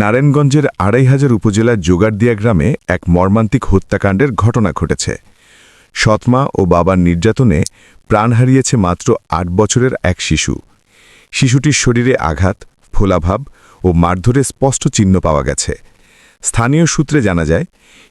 নারায়ণগঞ্জের আড়াই হাজার উপজেলার জোগাড়দিয়া গ্রামে এক মর্মান্তিক হত্যাকাণ্ডের ঘটনা ঘটেছে। সৎমা ও বাবার নির্যাতনে প্রাণ হারিয়েছে মাত্র আট বছরের এক শিশু। শিশুটির শরীরে আঘাত, ফোলাভাব ও মারধরে স্পষ্ট চিহ্ন পাওয়া গেছে। স্থানীয় সূত্রে জানা যায়,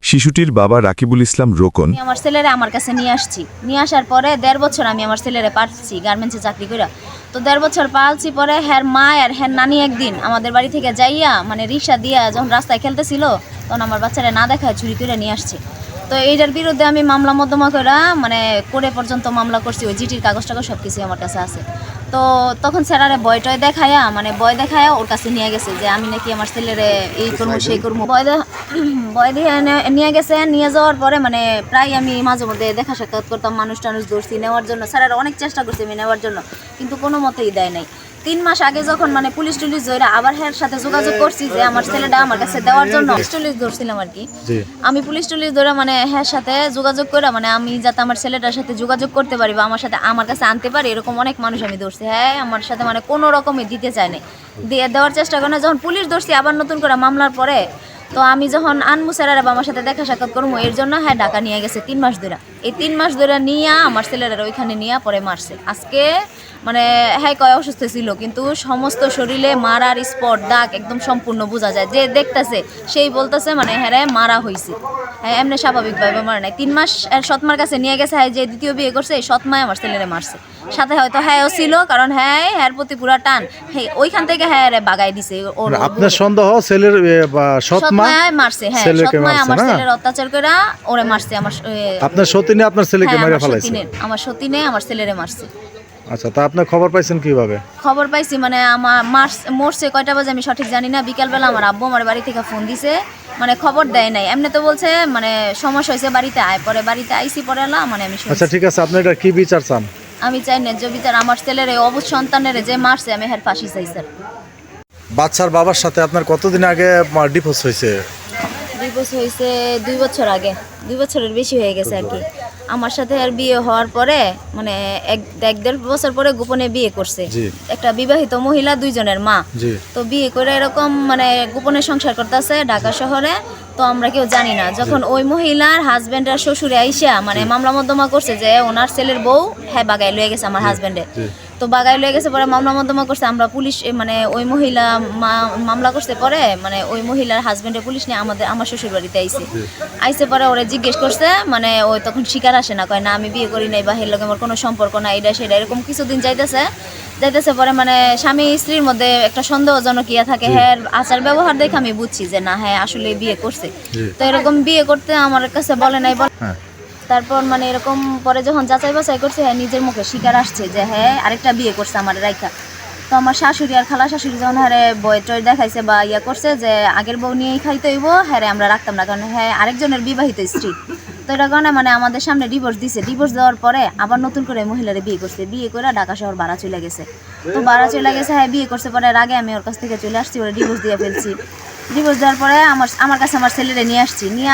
শিশুটির বাবা রাকিবুল ইসলাম রোকন আমি আমার ছেলেরে আমার কাছে নিয়ে আসছি। নিয়ে আসার পরে দেড় বছর আমি আমার ছেলেরে পাঠছি গার্মেন্টসে চাকরি করে তো দেড় বছর পালছি পরে হ্যার মা আর হ্যার নানি একদিন আমাদের বাড়ি থেকে যাইয়া মানে রিক্সা দিয়া যখন রাস্তায় খেলতেছিল, তখন আমার বাচ্চারা না দেখায় চুরি করে নিয়ে আসছে। তো এইটার বিরুদ্ধে আমি মামলা মধ্যমা করে মানে করে পর্যন্ত মামলা করছি, ওই জিটির কাগজ টাগজ সব কিছু আমার কাছে আছে। তো তখন স্যারারে বয় টয় দেখায়া মানে বয় দেখায়া ওর কাছে নিয়ে গেছে যে আমি নাকি আমার ছেলেরে এই করব সেই করব বয় দে- বয় দিয়ে নিয়ে গেছে নিয়ে যাওয়ার পরে মানে প্রায় আমি মাঝে মধ্যে দেখা সাক্ষাৎ করতাম মানুষ টানুষ ধরছি নেওয়ার জন্য। স্যারারা অনেক চেষ্টা করছে আমি নেওয়ার জন্য কিন্তু কোনো মতেই দেয় নাই। তিন মাস আগে যখন মানে পুলিশ টুলিশ ধরে আবার হ্যার সাথে যোগাযোগ করছি যে আমার ছেলেটা আমার কাছে দেওয়ার জন্য পুলিশ টুলিশ ধরছিলাম আর কি। আমি পুলিশ টুলিশ ধরে মানে হ্যাঁ সাথে যোগাযোগ করে মানে আমি যাতে আমার ছেলেটার সাথে যোগাযোগ করতে পারি বা আমার সাথে আমার কাছে আনতে পারি এরকম অনেক মানুষ আমি ধরছি। হ্যাঁ আমার সাথে মানে কোনো রকমে দিতে চায় না দিয়ে দেওয়ার চেষ্টা করে না যখন পুলিশ ধরছি আবার নতুন করে মামলার পরে তো আমি যখন আনমু স্যারেরা বা আমার সাথে দেখা সাক্ষাৎ করব এর জন্য হ্যাঁ ঢাকা নিয়ে গেছে তিন মাস ধরে এই তিন মাস ধরে নিয়ে আমার ছেলেরা ওইখানে নিয়ে পরে মারছে। আজকে মানে হ্যাঁ কয় অসুস্থ ছিল কিন্তু সমস্ত শরীরে মারার স্পট দাগ একদম সম্পূর্ণ বোঝা যায়। যে দেখতেছে সেই বলতেছে মানে হ্যাঁ মারা হয়েছে হ্যাঁ এমনি স্বাভাবিকভাবে মারা নাই। তিন মাস সৎমার কাছে নিয়ে গেছে হ্যাঁ যে দ্বিতীয় বিয়ে করছে এই সৎমায় আমার ছেলেরে মারছে। সাথে হয়তো হ্যাঁও ছিল কারণ হ্যাঁ হ্যার প্রতি পুরা টান। হ্যাঁ ওইখান থেকে হ্যাঁ রে বাগাই দিছে ওর আপনার সন্দেহ ছেলের সৎমায় মারছে হ্যাঁ সৎমায় আমার ছেলের অত্যাচার করে ওরে মারছে আমার আপনার সতীনে আপনার ছেলেকে হ্যাঁ, মেরে ফেলাইছে? আমার সতীনে আমার ছেলেরে মারছে। আচ্ছা তা আপনার খবর পাইছেন কীভাবে? খবর পাইছি মানে আমার মার্চ মরছে কয়টা বাজে আমি সঠিক জানি না। বিকালবেলা আমার আব্বু আমার বাড়ি থেকে ফোন দিছে মানে খবর দেয় নাই। এমনি তো বলছে মানে সমস্যা হয়েছে বাড়িতে আয় পরে বাড়িতে আইসি পরে এলাম মানে আমি আচ্ছা ঠিক আছে আপনি এটা কি বিচার চান? আমি চাই না যে বিচার আমার ছেলের এই অবুধ সন্তানের যে মারছে আমি হের ফাঁসি চাই স্যার। বাচ্চার বাবার সাথে আপনার কতদিন আগে ডিভোর্স হয়েছে? বছর হয়েছে দুই বছর আগে। দুই বছরের বেশি হয়ে গেছে আর কি। আমার সাথে আর বিয়ে হওয়ার পরে মানে এক এক দেড় বছর পরে গোপনে বিয়ে করছে। একটা বিবাহিত মহিলা দুইজনের মা। তো বিয়ে করে এরকম মানে গোপনে সংসার করতেছে ঢাকা শহরে তো আমরা কেউ জানি না। যখন ওই মহিলার হাজবেন্ড আর শ্বশুরে আইসা মানে মামলা মধ্যমা করছে যে ওনার ছেলের বউ হ্যাঁ বাগাই লয়ে গেছে আমার হাজবেন্ডে জি। তো বাগাই লয়ে গেছে পরে মামলা মধ্যমা করছে আমরা পুলিশ মানে ওই মহিলা মামলা করছে পরে মানে ওই মহিলার হাজবেন্ডে পুলিশ নিয়ে আমাদের আমার শ্বশুর বাড়িতে আইছে আইসে পরে ওরা জিজ্ঞেস করছে মানে ওই তখন শিকার আসে না কয় না আমি বিয়ে করি নাই বা হের লগে আমার কোনো সম্পর্ক নাই এটা সেটা এরকম কিছুদিন যাইতেছে। যাইতেছে পরে মানে স্বামী স্ত্রীর মধ্যে একটা সন্দেহজনক ইয়া থাকে হ্যাঁ আচার ব্যবহার দেখে আমি বুঝছি যে না হ্যাঁ আসলে বিয়ে করছে। তো এরকম বিয়ে করতে আমার কাছে বলে নাই বলে হ্যাঁ। তারপর মানে এরকম পরে যখন যাচাই বাছাই করছে হ্যাঁ নিজের মুখে স্বীকার আসছে যে হ্যাঁ আরেকটা বিয়ে করছে আমার রাইখা। তো আমার শাশুড়ি আর খালা শাশুড়ি যখন হ্যাঁ বই টয় দেখাইছে বা ইয়া করছে যে, আগের বউ নিয়েই খাইতে হইব হ্যাঁ আমরা রাখতাম না। কারণ হ্যাঁ আরেকজনের বিবাহিত স্ত্রী। তো এটা কারণে মানে আমাদের সামনে ডিভোর্স দিছে। ডিভোর্স দেওয়ার পরে আবার নতুন করে মহিলারে বিয়ে করছে। বিয়ে করে ঢাকা শহর ভাড়া চলে গেছে। তো ভাড়া চলে গেছে হ্যাঁ বিয়ে করছে পরে আগে আমি ওর কাছ থেকে চলে আসছি, ওরা ডিভোর্স দিয়ে ফেলছি। ডিভোর্স দেওয়ার পরে আমার আমার কাছে আমার ছেলেরে নিয়ে আসছি। নিয়ে